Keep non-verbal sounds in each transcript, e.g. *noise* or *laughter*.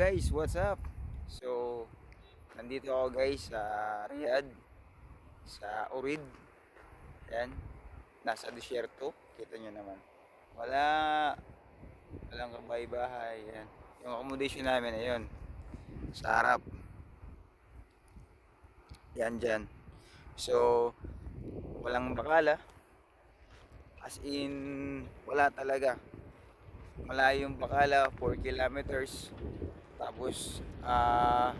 guys, what's up? So, nandito ako guys sa Riyadh, sa Urid. Ayan, nasa desierto, kita nyo naman. Wala, walang kabay-bahay. Ayan. Yung accommodation namin, ayun, sa harap. Yan dyan. So, walang bakala. As in, wala talaga malayo yung Bacala 4 kilometers tapos ah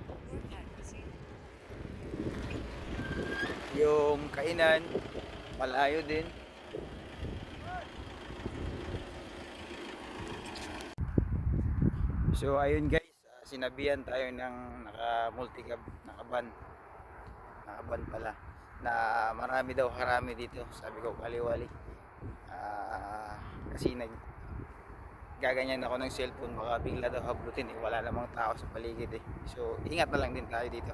yung kainan malayo din. So ayun guys ah, sinabihan tayo ng naka multicab naka van naka van pala. Na marami daw harami dito. Sabi ko kaliwali. Ah, kasi nag gaganyan ako ng cellphone baka bigla daw hablutin eh. Wala namang tao sa paligid eh. So ingat na lang din tayo dito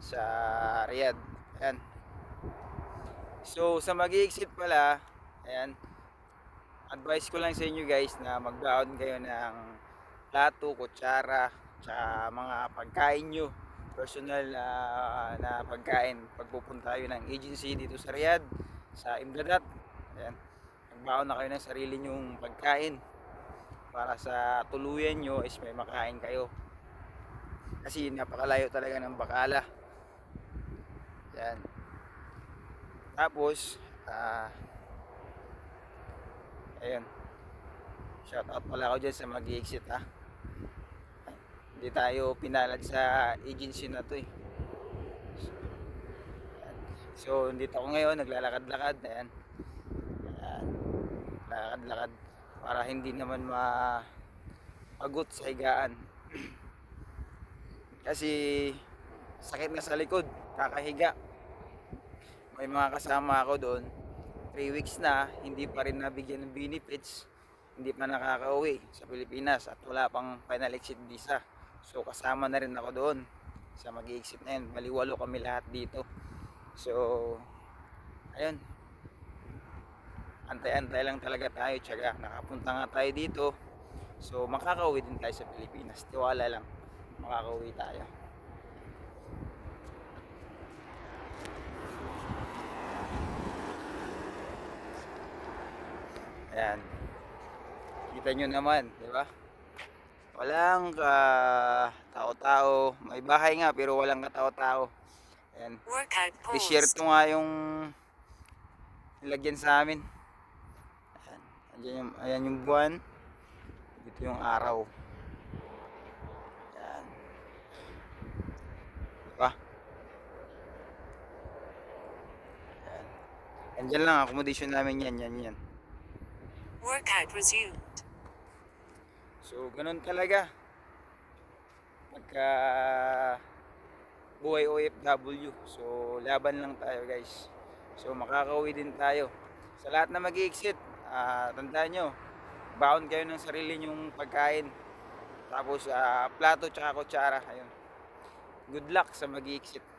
sa Riyadh. Ayan. So sa mag exit pala ayan advice ko lang sa inyo guys na magbaon kayo ng plato, kutsara tsaka mga pagkain nyo. Personal ah, na pagkain. Pagpupunta tayo ng agency dito sa Riyadh sa Imdadat ayan. Magbaon na kayo ng sarili nyong pagkain para sa tuluyan nyo is may makain kayo. Kasi napakalayo talaga ng Bacala yan. Tapos ah ayun. Shout out pala ako dyan sa mag exit ha hindi tayo pinalad sa agency na to eh. So dito ako ngayon naglalakad-lakad ayan. Ayan. Lakad-lakad para hindi naman mapagot sa higaan. *clears throat* Kasi sakit na sa likod kakahiga. May mga kasama ako doon 3 weeks na hindi pa rin nabigyan ng benefits. Hindi pa nakakauwi sa Pilipinas at wala pang final exit visa. So kasama na rin ako doon sa mag exit na yun. Maliwalo kami lahat dito. So ayun antay-antay lang talaga tayo tsaga nakapunta nga tayo dito. So makakauwi din tayo sa Pilipinas. Tiwala lang makakauwi tayo. Ayan. Kita nyo naman di ba? Walang ka tao-tao. May bahay nga pero walang katao-tao. Ayan. Desierto nga yung nilagyan sa amin. Ayan, yung, ayan yung buwan. Dito yung araw. Ayan. Diba? Ayan. Andyan lang, accommodation namin yan, yan, yan. Workout resumed. So, ganun talaga. Pagka buhay OFW. So, laban lang tayo guys. So, makakauwi din tayo. Sa lahat na mag ah, tandaan nyo, baon kayo ng sarili nyong pagkain. Tapos, ah, plato tsaka kutsara. Ayun. Good luck sa mag exit